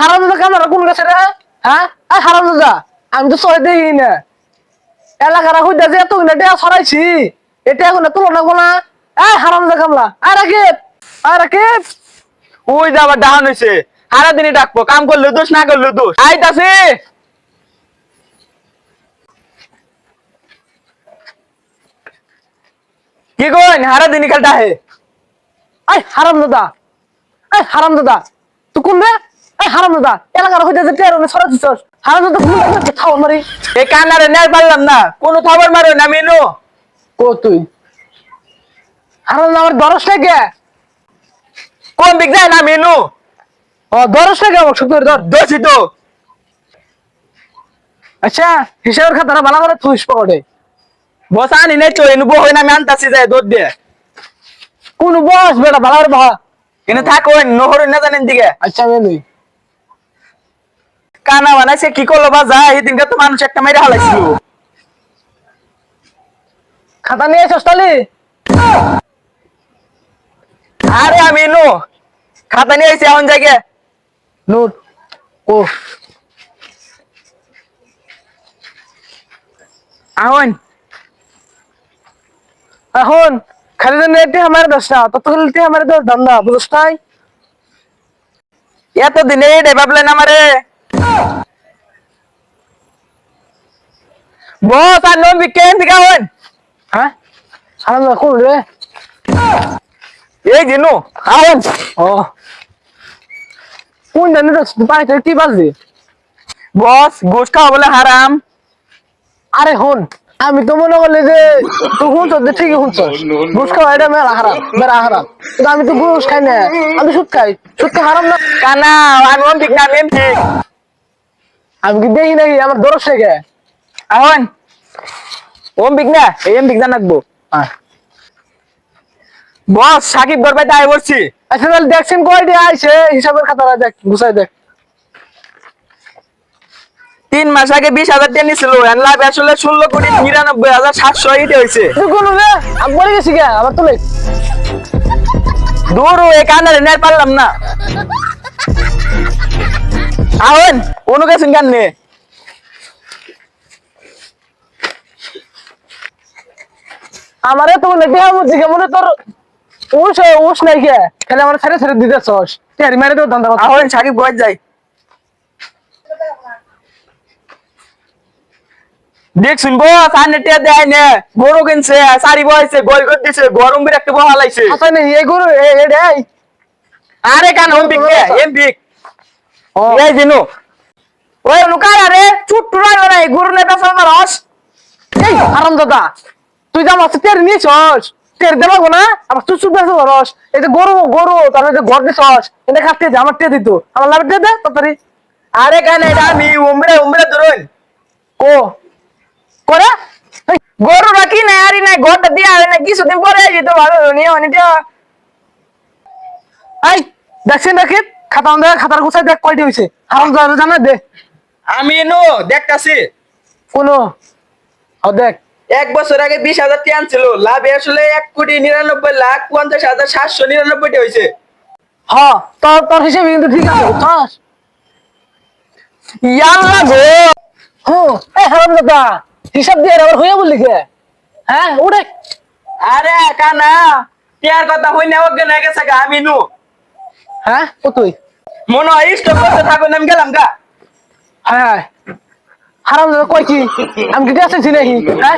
হারাম দাদা ক্যামেরা কোন গেছে রে? হ্যাঁ? এই হারাম দাদা আমি তো সহ দেখি না। এলাকার হইতে যে এত টেয়া ছড়াইছি এটা এখন তুলনা এই কামলা আর রাকিব আর রাকিব। ওই যে আবার ডাহান হয়েছে সারা দিনই ডাকবো কাম করলে দোষ না করলে দোষ। আইতাছে কি কইন? হারা দিনই খালি ডাহে। এই হারাম দাদা এই হারাম দাদা তুই কোন রে? এই হারাম দাদা এলাকার হইতে যে টেয়া ছড়াইছিস হারাম দাদা কোন থাও মারি। এই কানারে নেই পারলাম না কোনো খবর মারো না মেনু। কো তুই? হারাম দাদা আমার দরস লাগে। কোন দিক যায় না মেনু? ও দরস লাগে আমার সত্যি ধর। দোষী তো। আচ্ছা হিসাবের খাতাটা ভালো করে থুইস পকেটে। বস আনি নাই তো এনু বই না আমি আনতাছি যায় দুধ দিয়ে। কোন বস বেটা ভালো করে ভালো কিন্তু থাকো নহর না জানেন দিকে। আচ্ছা কানা বানাইছে কি করল বা যায় এদিনকে তো মানুষ একটা মেরে হালাইছিল। খাতা নিয়ে এসো তালি আরে আমি এনু খাতা নিয়ে আইছি এমন জায়গায় নোট ও। আহন। এখন খালি তো নেটে আমার দশটা তত খালি আমার দশ ধান্দা বুঝছ নাই? এত দিনে রে ভাবলেন আমারে। বস আর হ্যাঁ? সারাম কোন রে। এই জিনু আহন ও। কোন জানি তো কি বাজে বস ঘুষ খাওয়া বলে হারাম। আরে হন আমি তো মনে করলে যে তুই শুনছ যে ঠিকই শুনছ ঘুষ খাওয়া এটা মেলা হারাম মেলা হারাম। কিন্তু আমি তো ঘুষ খাই না আমি সুদ খাই। সুদ তো হারাম না। কানা আমি ঠিক না আমি ঠিক আমি কি দেখি নাকি? আমার দরস থেকে আহন। ওম বিক না? এই এম বিক জানাকবো বস সাকিব গরবাই আচ্ছা তাহলে দেখছেন আইছে? হিসাবের খাতাটা দেখ গুছাই দেখ। তিন মাস আগে বিশ হাজার টাকা নিছিল। লাভ আসলে ষোলো কোটি নিরানব্বই হাজার সাতশো এইটা হয়েছে। আমি বলে গেছি কে আবার তুলে। দূর এই কানারে নেট পারলাম না। আহন অনু গেছেন কেন আমারে তো মনে দেহ মধ্যে মনে তোর উস উস নাই কে খালি আমার ছেড়ে ছেড়ে দিতে চস। তেরি মেরে তো ধান্দা কথা আহন সাকিব গজ যাই। দেখ শুনব সামনে টিয়া দেয় নে গরু কিনছে শাড়ি বয়ছে গল করে দিছে গরম বির একটা বহা লাইছে আচ্ছা এই গরু এ রে আরে কান ওম বিক এম বিক এই ওই লুকায় আরে এই গরু নেতা সালমা রস। এই আরাম দাদা। তুই যা মাছ তেরি নিয়ে চস তেরি দেবো না আমার চুপ চুপ বেসে রস। এই যে গরু গরু তারপরে যে ঘর দিয়ে চস এটা খাতে দে আমার টিয়ে দিত। আমার লাভ দিয়ে দে তাড়াতাড়ি। আরে কান এটা আমি উমরে উমরে ধরুন। কো। করে? এই, গরু রাখি না আরি নাই ঘরটা দিয়া আরে না কিছুদিন পরে যেত ভালো নিয়ে অনেকটা এই দেখছেন দেখে খাতা আমাদের খাতার গুছাই দেখ কয়টি হয়েছে আরাম দাদা জানা দে। আমি নো দেখতাছি। কোনো ও দেখ। এক বছর আগে বিশ হাজার টাকা ছিল লাভ আসলে এক কোটি নিরানব্বই লাখ পঞ্চাশ হাজার সাতশো নিরানব্বইটা হয়েছে হ তোর তোর হিসেবে কিন্তু ঠিক আছে বুঝছস? ইয়াল্লা গো হো এই হারাম দাদা হিসাব দিয়ে আবার হইয়া বললি কে? হ্যাঁ উঠে। আরে কানা টিয়ার কথা হই না অজ্ঞান হয়ে গেছে আমি নু। হ্যাঁ? ও তুই? মনে হয় স্টপ করতে থাকুন আমি গেলাম গা। হ্যাঁ হ্যাঁ। হারাম দাদা কই কি? আমি কি চাইছি নাকি? হ্যাঁ?